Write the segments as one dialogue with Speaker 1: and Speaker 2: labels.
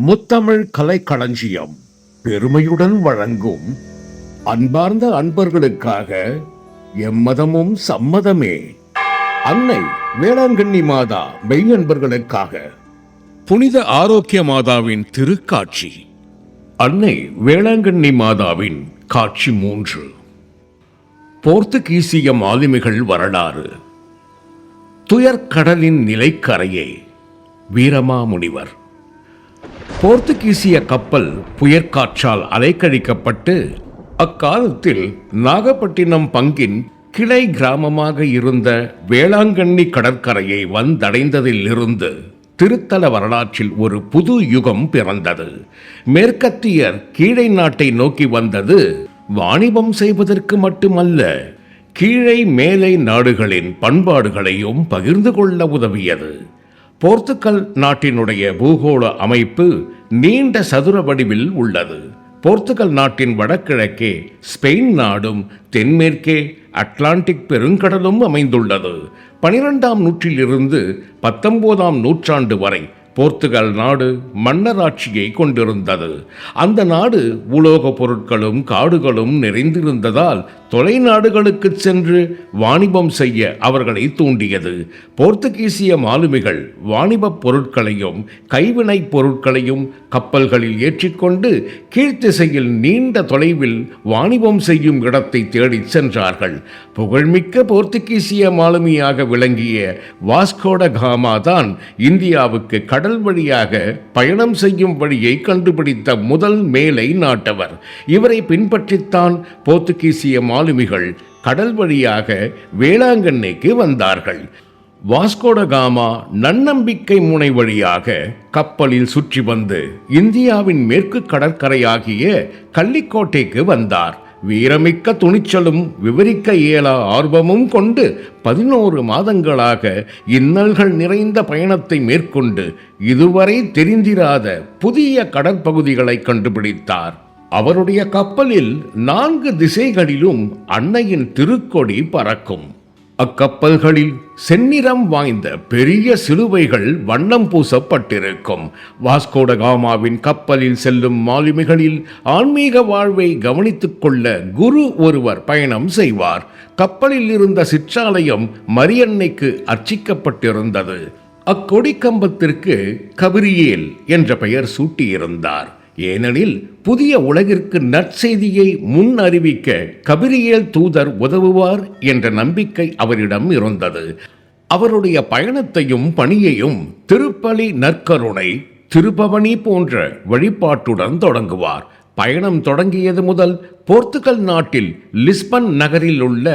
Speaker 1: முத்தமிழ் கலைக்களஞ்சியம் பெருமையுடன் வழங்கும் அன்பார்ந்த அன்பர்களுக்காக எம்மதமும் சம்மதமே. அன்னை வேளாங்கண்ணி மாதா மெய்யன்பர்களுக்காக புனித ஆரோக்கிய மாதாவின் திருக்காட்சி. அன்னை வேளாங்கண்ணி மாதாவின் காட்சி மூன்று. போர்த்துகீசிய மாலுமிகள் வரலாறு. துயர்கடலின் நிலைக்கரையே வீரமாமுனிவர். போர்த்துகீசிய கப்பல் புயற்காற்றால் அலைக்கழிக்கப்பட்டு அக்காலத்தில் நாகப்பட்டினம் பங்கின் கிளை கிராமமாக இருந்த வேளாங்கண்ணி கடற்கரையை வந்தடைந்ததிலிருந்து திருத்தல வரலாற்றில் ஒரு புது யுகம் பிறந்தது. மேற்கத்தியர் கீழை நாட்டை நோக்கி வந்தது வாணிபம் செய்வதற்கு மட்டுமல்ல கீழை மேலை நாடுகளின் பண்பாடுகளையும் பகிர்ந்து கொள்ள உதவியது. போர்த்துக்கல் நாட்டினுடைய பூகோள அமைப்பு நீண்ட சதுர வடிவில் உள்ளது. போர்த்துகல் நாட்டின் வடகிழக்கே ஸ்பெயின் நாடும் தென்மேற்கே அட்லாண்டிக் பெருங்கடலும் அமைந்துள்ளது. பனிரெண்டாம் நூற்றிலிருந்து பத்தொன்பதாம் நூற்றாண்டு வரை போர்த்துகல் நாடு மன்னராட்சியை கொண்டிருந்தது. அந்த நாடு உலோக பொருட்களும் காடுகளும் நிறைந்திருந்ததால் தொலைநாடுகளுக்கு சென்று வாணிபம் செய்ய அவர்களை தூண்டியது. போர்த்துகீசிய மாலுமிகள் வாணிபப் பொருட்களையும் கைவினைப் பொருட்களையும் கப்பல்களில் ஏற்றிக்கொண்டு கீழ்த்திசையில் நீண்ட தொலைவில் வாணிபம் செய்யும் இடத்தை தேடிச் சென்றார்கள். புகழ்மிக்க போர்த்துகீசிய மாலுமியாக விளங்கிய வாஸ்கோட காமா தான் இந்தியாவுக்கு கடல் வழியாக பயணம் செய்யும் வழியை கண்டுபிடித்த முதல் மேலை நாட்டவர். இவரை பின்பற்றித்தான் போர்த்துகீசிய மாலுமி மாலுமிகள் கடல் வழியாக வேளாங்கண்ணிக்கு வந்தார்கள். வாஸ்கோடகாமா நன்னம்பிக்கை முனை வழியாக கப்பலில் சுற்றி வந்து இந்தியாவின் மேற்கு கடற்கரையாகிய கள்ளிக்கோட்டைக்கு வந்தார். வீரமிக்க துணிச்சலும் விவரிக்க இயலா ஆர்வமும் கொண்டு பதினோரு மாதங்களாக இன்னல்கள் நிறைந்த பயணத்தை மேற்கொண்டு இதுவரை தெரிந்திராத புதிய கடற்பகுதிகளை கண்டுபிடித்தார். அவருடைய கப்பலில் நான்கு திசைகளிலும் அன்னையின் திருக்கொடி பறக்கும். அக்கப்பல்களில் செந்நிறம் வாய்ந்த பெரிய சிலுவைகள் வண்ணம் பூசப்பட்டிருக்கும். வாஸ்கோடகாமாவின் கப்பலில் செல்லும் மாலுமிகளில் ஆன்மீக வாழ்வை கவனித்துக் கொள்ள குரு ஒருவர் பயணம் செய்வார். கப்பலில் இருந்த சிற்றாலயம் மரியன்னைக்கு அர்ச்சிக்கப்பட்டிருந்தது. அக்கொடி கம்பத்திற்கு கபிரியேல் என்ற பெயர் சூட்டியிருந்தார். ஏனெனில் புதிய உலகிற்கு நற்செய்தியை முன் அறிவிக்க கபிரியல் தூதர் உதவுவார் என்ற நம்பிக்கை அவரிடம் இருந்தது. அவருடைய பயணத்தையும் பணியையும் திருப்பலி நற்கருணை திருபவனி போன்ற வழிபாட்டுடன் தொடங்குவார். பயணம் தொடங்கியது முதல் போர்த்துகல் நாட்டில் லிஸ்பன் நகரில் உள்ள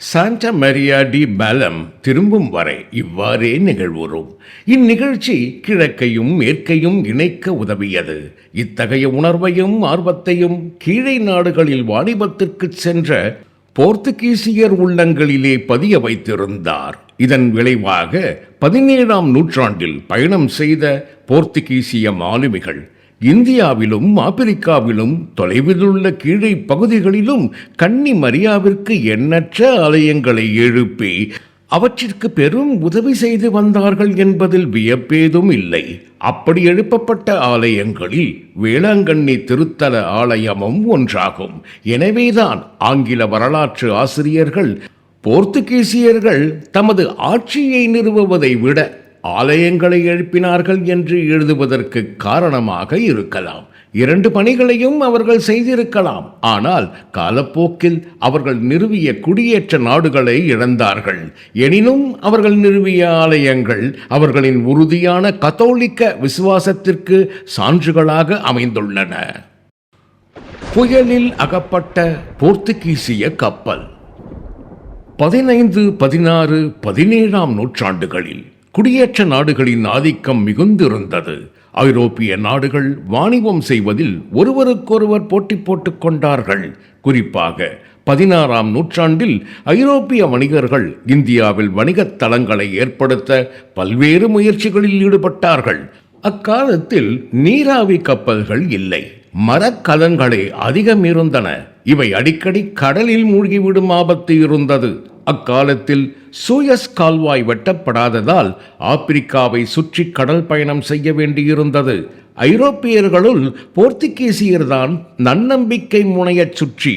Speaker 1: சாண்டா மரியா டி பாலம் திரும்பும் வரை இவ்வாறே நிகழ்வுறும். இந்நிகழ்ச்சி கிழக்கையும் மேற்கையும் இணைக்க உதவியது. இத்தகைய உணர்வையும் ஆர்வத்தையும் கீழை நாடுகளில் வாணிபத்திற்கு சென்ற போர்த்துகீசியர் உள்ளங்களிலே பதிய வைத்திருந்தார். இதன் விளைவாக பதினேழாம் நூற்றாண்டில் பயணம் செய்த போர்த்துகீசிய மாலுமிகள் இந்தியாவிலும் ஆப்பிரிக்காவிலும் தொலைவிலுள்ள கீழே பகுதிகளிலும் கன்னி மரியாவிற்கு எண்ணற்ற ஆலயங்களை எழுப்பி அவற்றிற்கு பெரும் உதவி செய்து வந்தார்கள் என்பதில் வியப்பேதும் இல்லை. அப்படி எழுப்பப்பட்ட ஆலயங்களில் வேளாங்கண்ணி திருத்தல ஆலயமும் ஒன்றாகும். எனவேதான் ஆங்கில வரலாற்று ஆசிரியர்கள் போர்த்துகீசியர்கள் தமது ஆட்சியை நிறுவுவதை விட ஆலயங்களை எழுப்பினார்கள் என்று எழுதுவதற்கு காரணமாக இருக்கலாம். இரண்டு பணிகளையும் அவர்கள் செய்திருக்கலாம். ஆனால் காலப்போக்கில் அவர்கள் நிறுவிய குடியேற்ற நாடுகளை இழந்தார்கள். எனினும் அவர்கள் நிறுவிய ஆலயங்கள் அவர்களின் உறுதியான கத்தோலிக்க விசுவாசத்திற்கு சான்றுகளாக அமைந்துள்ளன. புயலில் அகப்பட்ட போர்த்துகீசிய கப்பல். பதினைந்து பதினாறு பதினேழாம் நூற்றாண்டுகளில் குடியேற்ற நாடுகளின் ஆதிக்கம் மிகுந்திருந்தது. ஐரோப்பிய நாடுகள் வாணிபம் செய்வதில் ஒருவருக்கொருவர் போட்டி போட்டுக் கொண்டார்கள். குறிப்பாக பதினாறாம் நூற்றாண்டில் ஐரோப்பிய வணிகர்கள் இந்தியாவில் வணிகத் தளங்களை ஏற்படுத்த பல்வேறு முயற்சிகளில் ஈடுபட்டார்கள். அக்காலத்தில் நீராவி கப்பல்கள் இல்லை மரக்கலன்களே அதிகம் இருந்தன இவை அடிக்கடி கடலில் மூழ்கிவிடும் ஆபத்து இருந்தது. அக்காலத்தில் சூயஸ் கால்வாய் வெட்டப்படாததால் ஆப்பிரிக்காவை சுற்றி கடல் பயணம் செய்ய வேண்டியிருந்தது. ஐரோப்பியர்களுள் போர்த்துகீசியர்தான் நன்னம்பிக்கை முனையச் சுற்றி.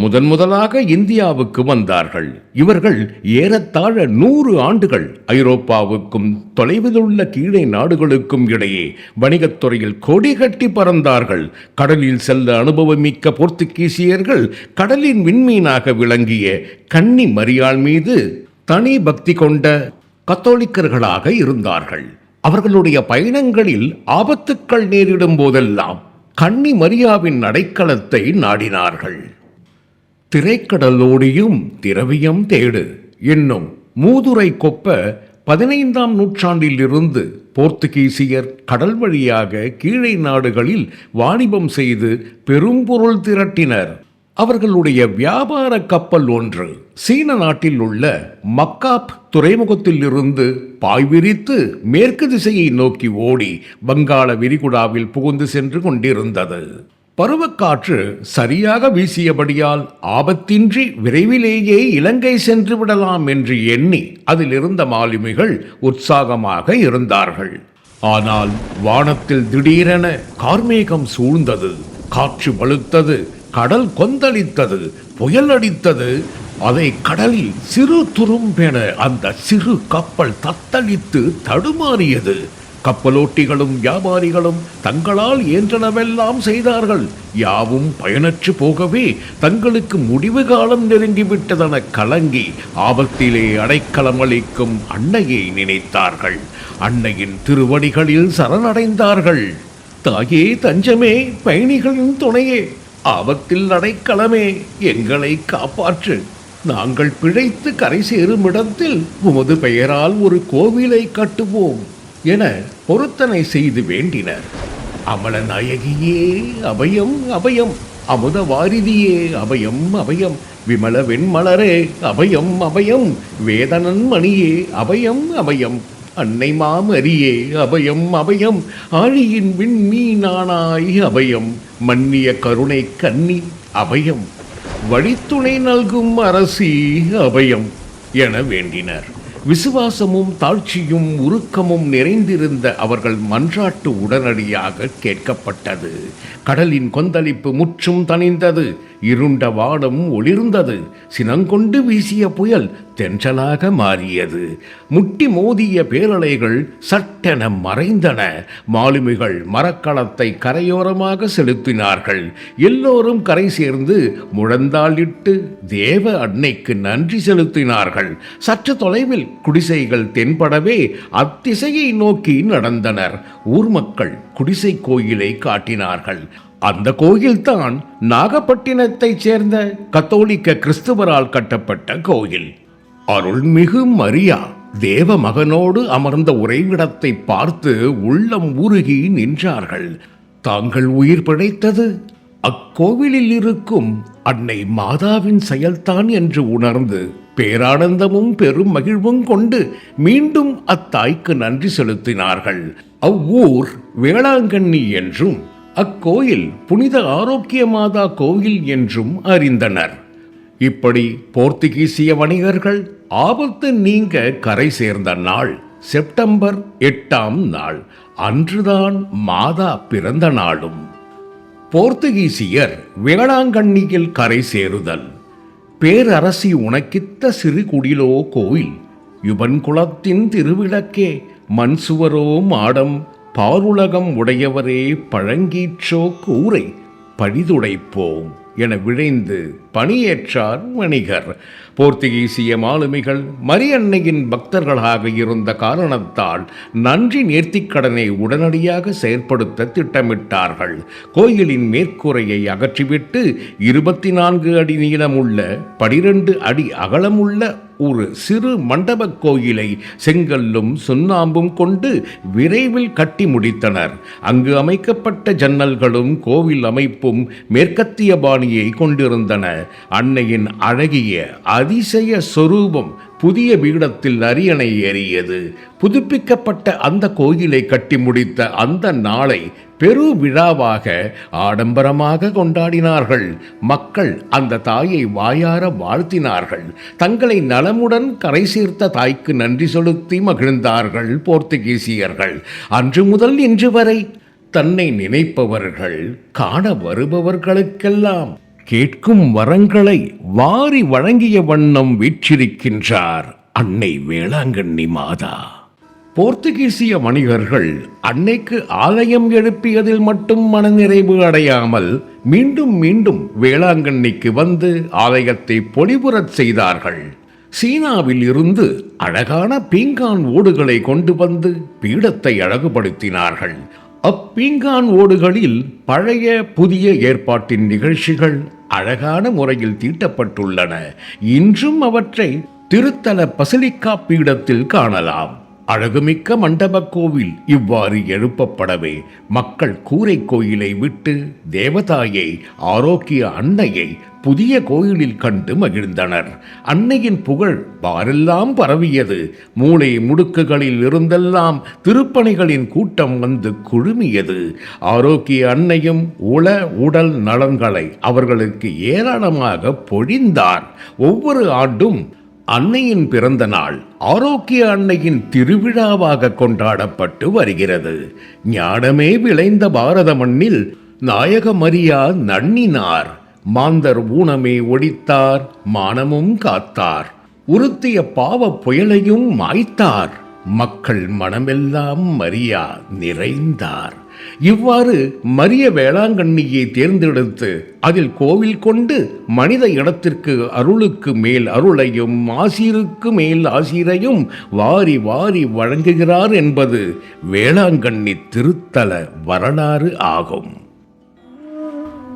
Speaker 1: முதன் முதலாக இந்தியாவுக்கு வந்தார்கள். இவர்கள் ஏறத்தாழ நூறு ஆண்டுகள் ஐரோப்பாவுக்கும் தொலைவிலுள்ள கீழே நாடுகளுக்கும் இடையே வணிகத்துறையில் கொடி கட்டி பறந்தார்கள். கடலில் செல்ல அனுபவமிக்க போர்த்துகீசியர்கள் கடலின் விண்மீனாக விளங்கிய கன்னி மரியாள் மீது தனி பக்தி கொண்ட கத்தோலிக்கர்களாக இருந்தார்கள். அவர்களுடைய பயணங்களில் ஆபத்துக்கள் நேரிடும் போதெல்லாம் கன்னி மரியாவின் அடைக்கலத்தை நாடினார்கள். திரைக்கடலோடியும் திரவியம் தேடு என்னும் மூதுரை கொப்ப பதினைந்தாம் நூற்றாண்டிலிருந்து போர்த்துகீசியர் கடல் வழியாக கீழே நாடுகளில் வாணிபம் செய்து பெரும்பொருள் திரட்டினர். அவர்களுடைய வியாபார கப்பல் ஒன்று சீன நாட்டில் உள்ள மக்காப் துறைமுகத்திலிருந்து பாய்விரித்து பாய் விரித்து மேற்கு திசையை நோக்கி ஓடி வங்காள விரிகுடாவில் புகுந்து சென்று கொண்டிருந்தது. பருவக்காற்று சரியாக வீசியபடியால் ஆபத்தின்றி விரைவிலேயே இலங்கை சென்று விடலாம் என்று எண்ணி அதில் இருந்த மாலுமிகள் உற்சாகமாக இருந்தார்கள். ஆனால் வானத்தில் திடீரென கார்மேகம் சூழ்ந்தது. காற்று வலுத்தது கடல் கொந்தளித்தது புயல் அடித்தது. அதை கடலில் சிறு துரும்பென அந்த சிறு கப்பல் தத்தளித்து தடுமாறியது. கப்பலோட்டிகளும் வியாபாரிகளும் தங்களால் இயன்றனவெல்லாம் செய்தார்கள். யாவும் பயனற்று போகவே தங்களுக்கு முடிவு காலம் நெருங்கிவிட்டதென கலங்கி ஆபத்திலே அடைக்கலமளிக்கும் அன்னையை நினைத்தார்கள். அன்னையின் திருவடிகளில் சரணடைந்தார்கள். தாயே தஞ்சமே பயணிகளின் துணையே ஆபத்தில் அடைக்கலமே எங்களை காப்பாற்று. நாங்கள் பிழைத்து கரை சேரும் இடத்தில் உமது பெயரால் ஒரு கோவிலை கட்டுவோம். என பொருத்தனை செய்து வேண்டினர். அமல நாயகியே அபயம் அபயம். அமுத வாரிதியே அபயம் அபயம். விமல வெண்மலரே அபயம் அபயம். வேதனன் மணியே அபயம் அபயம். அன்னை மாமரியே அபயம் அபயம். ஆழியின் விண்மீனானாய் அபயம். மன்னிய கருணை கன்னி அபயம். வழித்துணை நல்கும் அரசி அபயம். என வேண்டினர். விசுவாசமும் தாழ்ச்சியும் உருக்கமும் நிறைந்திருந்த அவர்கள் மன்றாட்டு உடனடியாக கேட்கப்பட்டது. கடலின் கொந்தளிப்பு முற்றும் தணிந்தது. இருண்ட வானம் ஒளிர்ந்தது. சினங்கொண்டு வீசிய புயல் தென்றலாக மாறியது. முட்டி மோதிய பேரலைகள் சட்டென மறைந்தன. மாலுமிகள் மரக்களத்தை கரையோரமாக செலுத்தினார்கள். எல்லோரும் கரை சேர்ந்து முழந்தாளிட்டு தேவ அன்னைக்கு நன்றி செலுத்தினார்கள். சற்று தொலைவில் குடிசைகள் தென்படவே அத்திசையை நோக்கி நடந்தனர். ஊர் மக்கள் குடிசை கோயிலை காட்டினார்கள். அந்த கோயில்தான் நாகப்பட்டினத்தைச் சேர்ந்த கத்தோலிக்க கிறிஸ்துவரால் கட்டப்பட்ட கோயில். அருள்மிகு மரியா தேவ மகனோடு அமர்ந்த உறைவிடத்தை பார்த்து உள்ளம் உருகி நின்றார்கள். தாங்கள் உயிர் பிழைத்தது. அக்கோவிலில் இருக்கும் அன்னை மாதாவின் செயல்தான் என்று உணர்ந்து பேரானந்தமும் பெரும் மகிழ்வும் கொண்டு மீண்டும் அத்தாய்க்கு நன்றி செலுத்தினார்கள். அவ்வூர் வேளாங்கண்ணி என்றும் அக்கோயில் புனித ஆரோக்கிய மாதா கோயில் என்றும் அறிந்தனர். இப்படி போர்த்துகீசிய வணிகர்கள் ஆபத்து நீங்க கரை சேர்ந்த நாள் செப்டம்பர் எட்டாம் நாள் அன்றுதான் மாதா பிறந்த நாளும். போர்த்துகீசியர் வேளாங்கண்ணியில் கரை சேருதல். பேரரசி உனக்கித்த சிறு குடிலோ கோயில் யுபன் குலத்தின் திருவிளக்கே மண் சுவரோ மாடம் பாருலகம் உடையவரே பழங்கீற்றோ கூரை பழிதுடைப்போம் என விழைந்து பணியேற்றார் வணிகர். போர்த்துகீசிய மாலுமிகள் மரியன்னையின் பக்தர்களாக இருந்த காரணத்தால் நன்றி நேர்த்திக்கடனை உடனடியாக செயற்படுத்த திட்டமிட்டார்கள். கோயிலின் மேற்கூரையை அகற்றிவிட்டு இருபத்தி நான்கு அடி நீளமுள்ள பனிரெண்டு அடி அகலமுள்ள ஒரு சிறு மண்டபக் கோயிலை செங்கல்லும் சுண்ணாம்பும் கொண்டு விரைவில் கட்டி முடித்தனர். அங்கு அமைக்கப்பட்ட ஜன்னல்களும் கோவில் அமைப்பும் மேற்கத்திய பாணியை கொண்டிருந்தன. அன்னையின் அழகிய அதிசய சொரூபம் புதிய பீடத்தில் அரியணை ஏறியது. புதுப்பிக்கப்பட்ட அந்த கோயிலை கட்டி முடித்த அந்த நாளை பெரு விழாவாக ஆடம்பரமாக கொண்டாடினார்கள். மக்கள் அந்த தாயை வாயார வாழ்த்தினார்கள். தங்களை நலமுடன் கரை சேர்த்த தாய்க்கு நன்றி செலுத்தி மகிழ்ந்தார்கள் போர்த்துகீசியர்கள். அன்று முதல் இன்று வரை தன்னை நினைப்பவர்கள் காண வருபவர்களுக்கெல்லாம் கேட்கும் வரங்களை வாரி வழங்கிய வண்ணம் வீற்றிருக்கின்றார் அன்னை வேளாங்கண்ணி மாதா. போர்த்துகீசிய வணிகர்கள் அன்னைக்கு ஆலயம் எழுப்பியதில் மட்டும் மனநிறைவு அடையாமல் மீண்டும் மீண்டும் வேளாங்கண்ணிக்கு வந்து ஆலயத்தை பொலிபுறச் செய்தார்கள். சீனாவில் இருந்து அழகான பீங்கான் ஓடுகளை கொண்டு வந்து பீடத்தை அழகுபடுத்தினார்கள். அப்பீங்கான் ஓடுகளில் பழைய புதிய ஏற்பாட்டின் நிகழ்ச்சிகள் அழகான முறையில் தீட்டப்பட்டுள்ளன. இன்றும் அவற்றை திருத்தல பசிலிக்கா பீடத்தில் காணலாம். அழகுமிக்க மண்டபக் கோவில் இவ்வாறு எழுப்பப்படவே மக்கள் கூரை கோயிலை விட்டு தேவதாயை ஆரோக்கிய அன்னையை புதிய கோயிலில் கண்டு மகிழ்ந்தனர். அன்னையின் புகழ் பாரெல்லாம் பரவியது. மூளை முடுக்குகளில் இருந்தெல்லாம் திருப்பணிகளின் கூட்டம் வந்து குழுமியது. ஆரோக்கிய அன்னையும் உள உடல் நலன்களை அவர்களுக்கு ஏராளமாக பொழிந்தார் ஒவ்வொரு ஆண்டும் அன்னையின் பிறந்த நாள் ஆரோக்கிய அன்னையின் திருவிழாவாக கொண்டாடப்பட்டு வருகிறது. ஞானமே விளைந்த பாரத மண்ணில் நாயக மரியா நன்னினார். மாந்தர் ஊனமே ஒடித்தார் மானமும் காத்தார். உறுத்திய பாவப் புயலையும் மாய்த்தார். மக்கள் மனமெல்லாம் மரியா நிறைந்தார். இவ்வாறு மரிய வேளாங்கண்ணியை தேர்ந்தெடுத்து அதில் கோவில் கொண்டு மனித இடத்திற்கு அருளுக்கு மேல் அருளையும் ஆசீருக்கு மேல் ஆசீரையும் வாரி வாரி வழங்குகிறார் என்பது வேளாங்கண்ணி திருத்தல வரலாறு ஆகும்.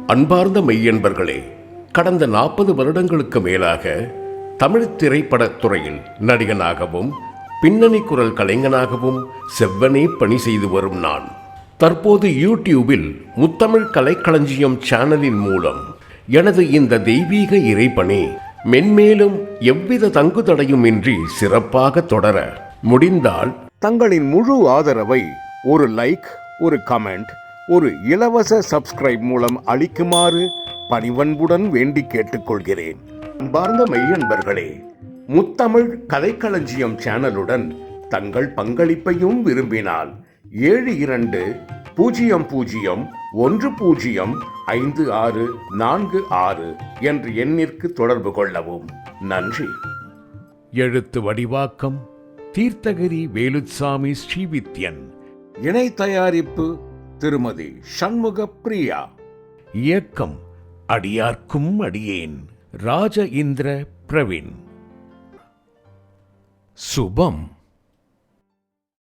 Speaker 1: அன்பார்ந்த மெய்யன்பர்களே கடந்த நாற்பது வருடங்களுக்கு மேலாக தமிழ் திரைப்படத் துறையில் நடிகனாகவும் பின்னணி குரல் கலைஞனாகவும் செவ்வனே பணி செய்து வரும் நான் தற்போது யூடியூபில் முத்தமிழ் கலைக்களஞ்சியம் சேனலின் மூலம் எனது இந்த தெய்வீக இறைப்பணி மென்மேலும் எவ்வித தங்குதடையுமின்றி சிறப்பாக தொடர முடிந்தால் தங்களின் முழு ஆதரவை ஒரு லைக் ஒரு கமெண்ட் ஒரு இலவச சப்ஸ்கிரைப் மூலம் அளிக்குமாறு பணிவன்புடன் வேண்டி கேட்டுக்கொள்கிறேன். அன்பார்ந்த மெய்யன்பர்களே முத்தமிழ் கலைக்களஞ்சியம் சேனலுடன் தங்கள் பங்களிப்பையும் விரும்பினால் ஏழு இரண்டு பூஜ்ஜியம் பூஜ்ஜியம் ஒன்று பூஜ்ஜியம் ஐந்து ஆறு நான்கு ஆறு என்ற எண்ணிற்கு தொடர்பு கொள்ளவும். நன்றி. எழுத்து வடிவாக்கம் தீர்த்தகிரி வேலுச்சாமி ஸ்ரீவித்யன். இணை தயாரிப்பு திருமதி சண்முக பிரியா. இயக்கம் அடியார்க்கும் அடியேன் ராஜ இந்திர பிரவீன். சுபம்.